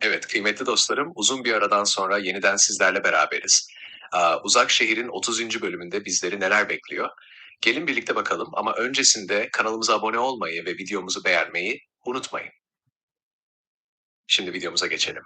Evet, kıymetli dostlarım, uzun bir aradan sonra yeniden sizlerle beraberiz. Uzak Şehir'in 30. bölümünde bizleri neler bekliyor? Gelin birlikte bakalım ama öncesinde kanalımıza abone olmayı ve videomuzu beğenmeyi unutmayın. Şimdi videomuza geçelim.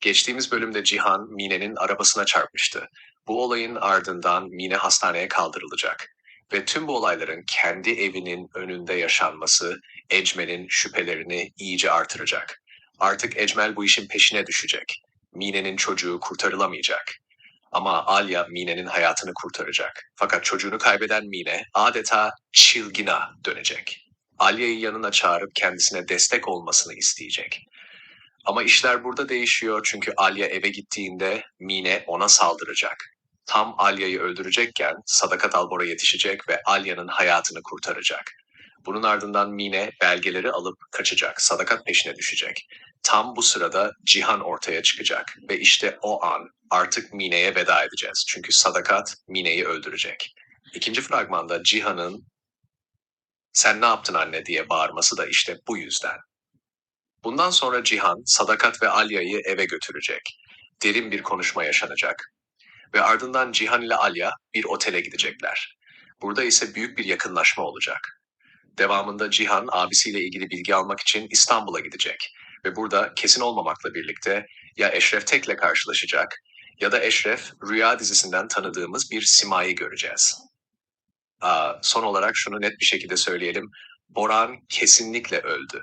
Geçtiğimiz bölümde Cihan, Mine'nin arabasına çarpmıştı. Bu olayın ardından Mine hastaneye kaldırılacak. Ve tüm bu olayların kendi evinin önünde yaşanması Ecmel'in şüphelerini iyice artıracak. Artık Ecmel bu işin peşine düşecek. Mine'nin çocuğu kurtarılamayacak. Ama Alya Mine'nin hayatını kurtaracak. Fakat çocuğunu kaybeden Mine adeta çılgına dönecek. Alya'yı yanına çağırıp kendisine destek olmasını isteyecek. Ama işler burada değişiyor çünkü Alya eve gittiğinde Mine ona saldıracak. Tam Alya'yı öldürecekken Sadakat Albor'a yetişecek ve Alya'nın hayatını kurtaracak. Bunun ardından Mine belgeleri alıp kaçacak, Sadakat peşine düşecek. Tam bu sırada Cihan ortaya çıkacak ve işte o an artık Mine'ye veda edeceğiz. Çünkü Sadakat Mine'yi öldürecek. İkinci fragmanda Cihan'ın sen ne yaptın anne diye bağırması da işte bu yüzden. Bundan sonra Cihan, Sadakat ve Alya'yı eve götürecek. Derin bir konuşma yaşanacak. Ve ardından Cihan ile Alya bir otele gidecekler. Burada ise büyük bir yakınlaşma olacak. Devamında Cihan abisiyle ilgili bilgi almak için İstanbul'a gidecek. Ve burada kesin olmamakla birlikte ya Eşref Tek'le karşılaşacak ya da Eşref Rüya dizisinden tanıdığımız bir Sima'yı göreceğiz. Aa, son olarak şunu net bir şekilde söyleyelim. Boran kesinlikle öldü.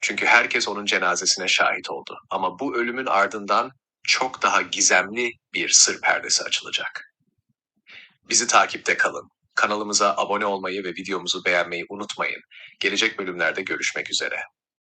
Çünkü herkes onun cenazesine şahit oldu. Ama bu ölümün ardından çok daha gizemli bir sır perdesi açılacak. Bizi takipte kalın. Kanalımıza abone olmayı ve videomuzu beğenmeyi unutmayın. Gelecek bölümlerde görüşmek üzere.